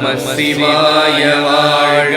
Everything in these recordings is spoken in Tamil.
நம சிவாய வாழ்க.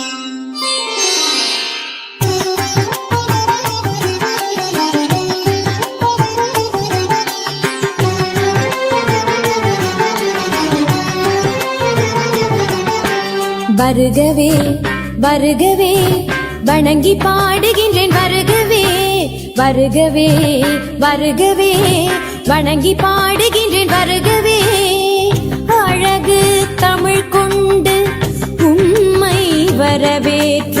வருகவே வருகவே வணங்கி பாடுகின்றேன் வருகவே வருகவே வருகவே வணங்கி பாடுகின்றேன் வருகவே. அழகு தமிழ் கொண்டு உம்மை வரவேற்று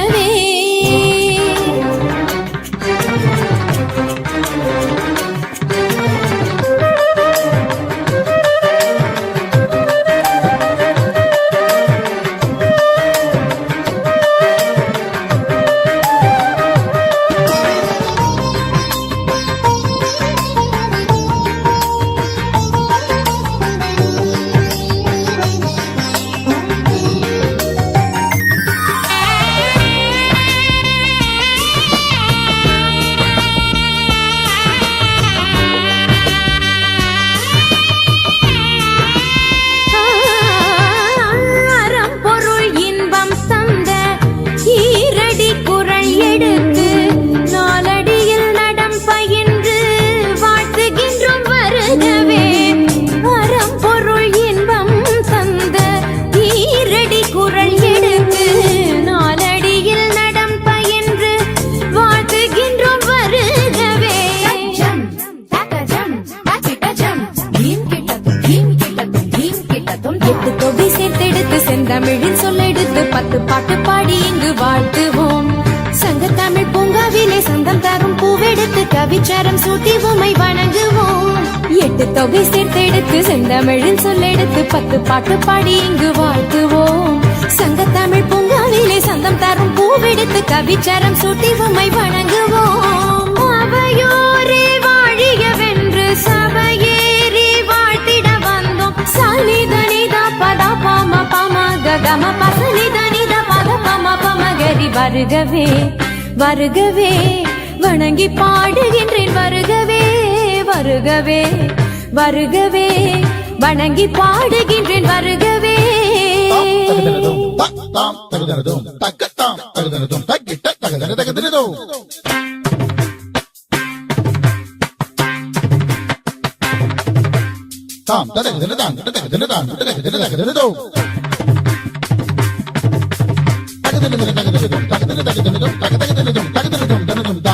வண்ணம் தரும் பூவெடுத்து கவிச்சாரம் சூட்டி உமை வணங்குவோம். எட்டு தொகை சேர்த்தெடுத்து செந்தமிழின் சொல்லெடுத்து பத்து பாட்டு பாடி இங்கு வாழ்த்துவோம். சங்க தமிழ் பூங்காவிலே சந்தம் தரும் பூவெடுத்து கவிச்சாரம் சூட்டி உமை வணங்குவோம். அவையோரே வாழியவென்று சபையேறி வாழ்த்திட வந்தோம். சனிதனித பதா பாம பம ககம பசனிதனித பத பம பம கரி வருகவே வருகவே. வணங்கி பாடுகின்றேன் வருகவே வருகவே வருகவே. வணங்கி பாடுகின்றேன் வருகவே. தாம் தகுதனதும் தக்கத்தாம் தகுதனதும் தக்கிட்ட தகுதன தகுதனதும் தாம் தகுதன தான் தகுதன தான் தகுதன தகுதனதும் தகுதன தகுதனதும் தகுதன தகுதனதும் தகுதனதும் தகுதனதும் தனதும் தா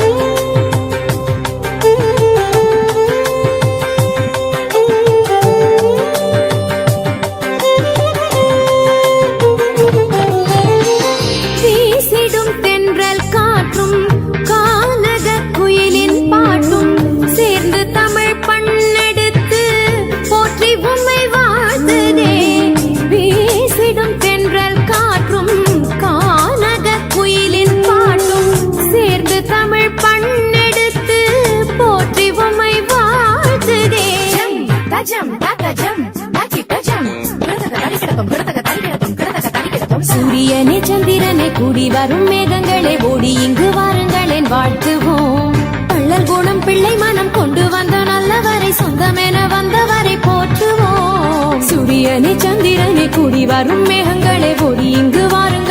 சூரியனே சந்திரனே கூடி வரும் மேகங்களே ஓடி இங்கு வாருங்களேன் வாழ்த்துவோம். பள்ளல் குணம் பிள்ளை மனம் கொண்டு வந்த நல்லவரை சொந்தமென வந்தவரை போற்றுவோம். சூரியனே சந்திரனே கூடி வரும் மேகங்களே ஓடி இங்கு வாருங்கள்.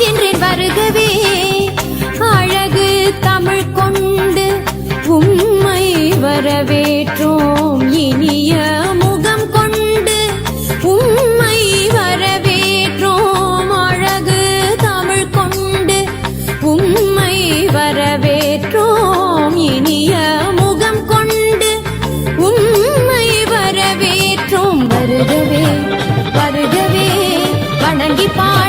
की पा